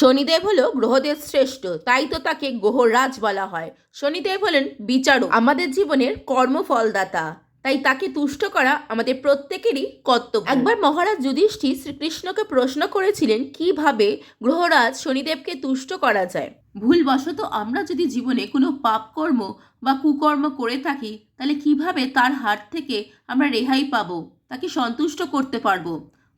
শনিদেব হলো গ্রহদের শ্রেষ্ঠ, তাই তো তাকে গ্রহরাজ বলা হয়। শনিদেব হলেন বিচারক, আমাদের জীবনের কর্মফলদাতা, তাই তাকে তুষ্ট করা আমাদের প্রত্যেকেরই কর্তব্য। একবার মহারাজ যুধিষ্ঠির শ্রীকৃষ্ণকে প্রশ্ন করেছিলেন, কীভাবে গ্রহরাজ শনিদেবকে তুষ্ট করা যায়? ভুলবশত আমরা যদি জীবনে কোনো পাপকর্ম বা কুকর্ম করে থাকি, তাহলে কীভাবে তার হাত থেকে আমরা রেহাই পাবো? তাকে সন্তুষ্ট করতে পারব?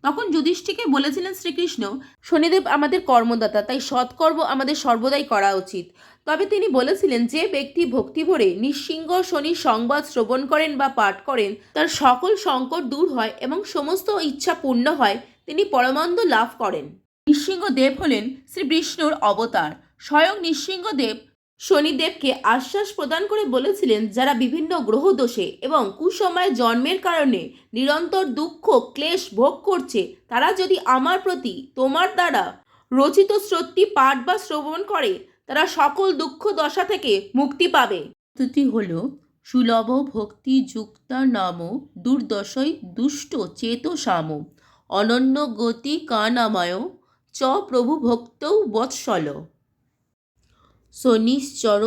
তখন যুধিষ্ঠিকে বলেছিলেন শ্রীকৃষ্ণ, শনিদেব আমাদের কর্মদাতা, তাই সৎকর্ম আমাদের সর্বদাই করা উচিত। তবে তিনি বলেছিলেন যে ব্যক্তি ভক্তি ভরে নিঃসিংহ শনির সংবাদ শ্রবণ করেন বা পাঠ করেন, তার সকল সংকট দূর হয় এবং সমস্ত ইচ্ছা পূর্ণ হয়, তিনি পরমানন্দ লাভ করেন। নৃসিংহদেব হলেন শ্রী বিষ্ণুর অবতার। স্বয়ং নৃসিংহদেব শনিদেবকে আশ্বাস প্রদান করে বলেছিলেন যারা বিভিন্ন গ্রহ দোষে এবং কুসময়ে জন্মের কারণে নিরন্তর দুঃখ, ক্লেশ ভোগ করছে, তারা যদি আমার প্রতি তোমার দ্বারা রচিত শ্রুতি পাঠ বা শ্রবণ করে, তারা সকল দুঃখ দশা থেকে মুক্তি পাবে। দুটি হল, সুলভ ভক্তি যুক্তা নাম, দুর্দশয় দুষ্ট চেত সাম, অনন্য গতি কানাময়, চ প্রভু ভক্তৌ বৎসল। শনিশ্চর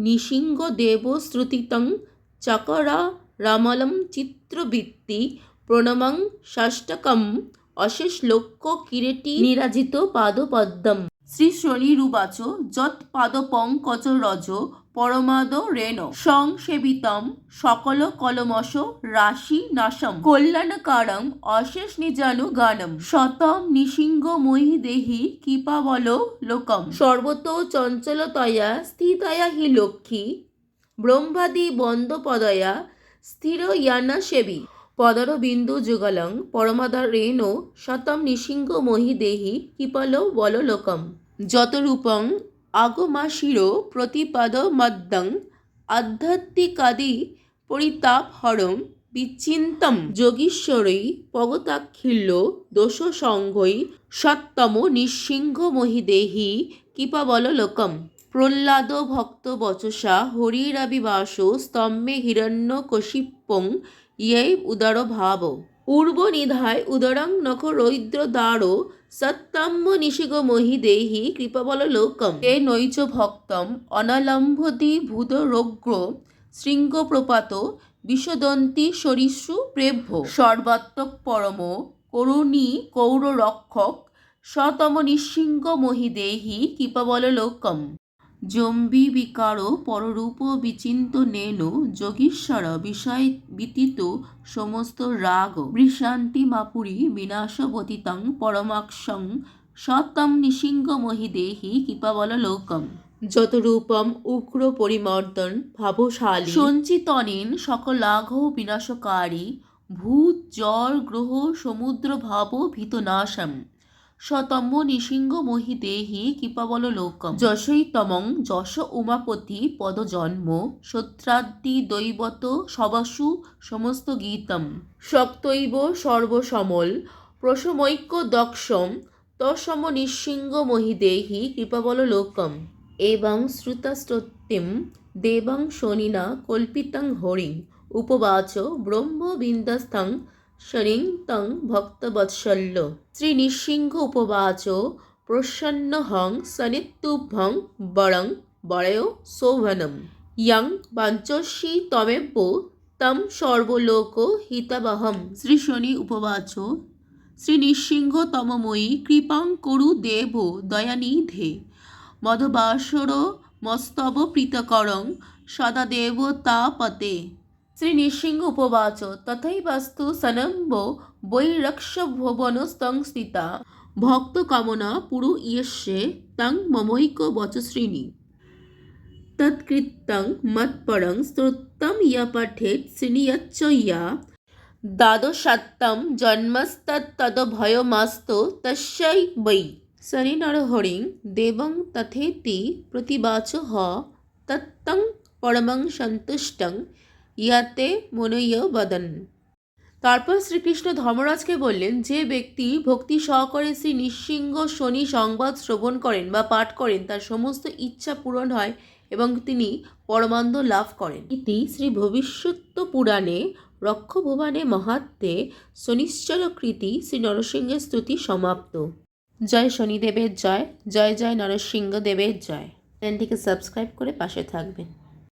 নিশিঙ্গ দেবশ্রুতিতং শ্রুতিতং চকরা রামলম চিত্রবৃত্তি প্রণমং ষষ্ঠকম অশেষ লক্ষ্য কিরেটি নিরাজিত পাদপদ্মম শ্রী শনিরুবাচ যৎ পাদপঙ্কচ রজ পরমাদ রেণ। সংসেবিতম সকল কলমশ রাশি নাশম। কল্যাণকারম অশেষ নিজানু গানম। শতম নিসিংহ মহি দেহি কৃপা বল লোকম। সর্বত চঞ্চলতয়া স্থিতয়া হি লক্ষ্মী। ব্রহ্মাদি বন্দপদয়া স্থির ইয়ানা সেবী। পদর বিন্দু যুগলং পরমাদার রেণো শতম নিসিংহ মহি দেহি কৃপল বল লোকম যত রূপং আগমাশির প্রতিপাদ মদ্দং আধ্যাত্মিকাদি পরিতাপ হরম বিচিন্তম যোগীশ্বরৈ পগতাক্ষিল্য দোষ সংঘৈ সত্তম নিঃসিংহ মহিদেহি কৃপাবল লোকম প্রহ্লাদ ভক্ত বচসা হরিরাবিবাস স্তম্ভে হিরণ্য কশিপং ইয়ে উদার ভাব পূর্ব নিধায় উদরং নখ রৌদ্র দ্বারো সত্তম্য নিষিগ মহি দেহি কৃপাবল লোকম তে নৈচ ভক্তম অনালম্ভতি ভূত রোগ্র শৃঙ্গপ্রপাত বিষদন্তী সরিষু প্রেভ্য। সর্বাত্মক পরম করুণী কৌর রক্ষক শতম নিঃসিংহ মহি দেহি কৃপাবল লোকম জম্বি বিকার পররূপ বিচিন্ত নেন যোগীশ্বর বিষয় ব্যতীত সমস্ত রাগ বৃষান্তি মাপুরী বিনাশবতীতং পরমাক্ষং সতম নিসিংহ মহিদেহি কৃপাবল লোকম যত রূপম উগ্র পরিমর্দন ভাবশালী। সঞ্চিতনেন সকলাঘ বিনাশকারী ভূত জ্বর গ্রহ সমুদ্র ভাব ভীতনাশম। শতম নিসিংহ মহি দেহি কৃপাবল লোকম। যশৈতমং যশ উমাপতি পদজন্ম সত্রাদ্দি দৈবত সবাসু সমস্ত গীতম। শক্তৈব সর্বসমল প্রসমৈক্য দক্ষম তসম নিঃসিংহ মহি দেহি কৃপাবল লোকম। এবং শ্রুতাস্তোত্তিম দেবং শনিনা কল্পিতং হরিং। উপবাচ ব্রহ্মবিন্দস্থং শরিং তং ভক্তবৎসল্য। শ্রী নৃসিংহ উপবাচ প্রসন্নহং সনিত্যুভ্যং বরং বরয় শোভনম। ইয়ং বাঞ্চস্যি তমেব্য তম সর্বলোক হিতাবহম। শ্রী শনি উপবাচ। শ্রী নৃসিংহ তমময়ী কৃপাং করু দেব দয়ানিধে। মধবাসর মস্তব প্রীতকরং সদা দেবতাপতে শ্রী নৃসিংহ উপবাচ তথৈবাস্তু সনম্ব বৈরক্ষভুবন স্থিতা ভক্ত কামনা পুরু ইয়স্যে তং মমৈক বচশ্রেণী তৎকৃত্যং মৎপরং স্তোত্তম ইয়া পঠেত শ্রেণীয়চ্চয়া দ্বাদশাত্তম জন্মস্তত্তদভয়মাস্ত তস্যৈ বৈ শনি নরহরিং দেবং তথেতি প্রতিবাচ হ তত্তং পরমং সন্তুষ্টং ইয়াতে মনৈয় বদন। তারপর শ্রীকৃষ্ণ ধর্মরাজকে বললেন, যে ব্যক্তি ভক্তি সহকারে শ্রী নিঃসিংহ শনি সংবাদ শ্রবণ করেন বা পাঠ করেন, তার সমস্ত ইচ্ছা পূরণ হয় এবং তিনি পরমানন্দ লাভ করেন। ইতি শ্রী ভবিষ্যত্ব পুরাণে রক্ষভুবানে মহাত্মে শনিশ্চর কৃতি শ্রী নরসিংহের স্তুতি সমাপ্ত। জয় শনিদেবের জয় জয় জয় নরসিংহ দেবের জয়। চ্যানেলটিকে সাবস্ক্রাইব করে পাশে থাকবেন।